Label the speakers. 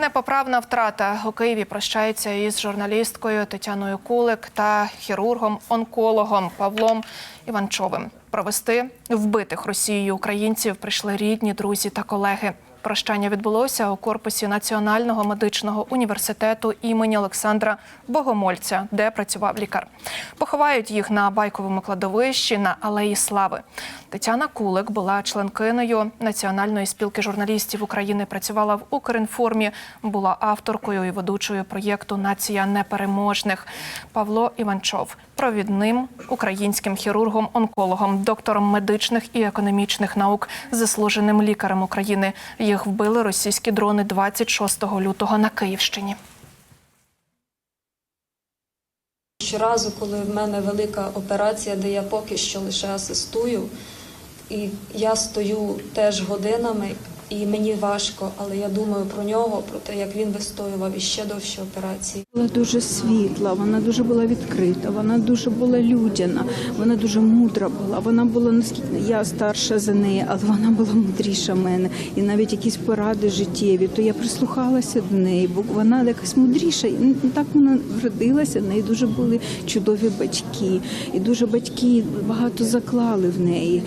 Speaker 1: Непоправна втрата у Києві прощається із журналісткою Тетяною Кулик та хірургом-онкологом Павлом Іванчовим. Провести вбитих Росією українців прийшли рідні, друзі та колеги. Прощання відбулося у корпусі Національного медичного університету імені Олександра Богомольця, де працював лікар. Поховають їх на байковому кладовищі на Алеї Слави. Тетяна Кулик була членкиною Національної спілки журналістів України. Працювала в Укрінформі, була авторкою і ведучою проєкту Нація непереможних. Павло Іванчов провідним українським хірургом-онкологом, доктором медичних і економічних наук, заслуженим лікарем України. Їх вбили російські дрони 26 лютого на Київщині.
Speaker 2: Щоразу, коли в мене велика операція, де я поки що лише асистую, і я стою теж годинами, і мені важко, але я думаю про нього, про те, як він вистоював іще довші операції.
Speaker 3: Була дуже світла, вона дуже була відкрита, вона дуже була людяна, вона дуже мудра була. Вона була наскільки я старша за неї, але вона була мудріша мене. І навіть якісь поради життєві, то я прислухалася до неї, бо вона якась мудріша. І так вона вродилася. В неї дуже були чудові батьки, і дуже батьки багато заклали в неї.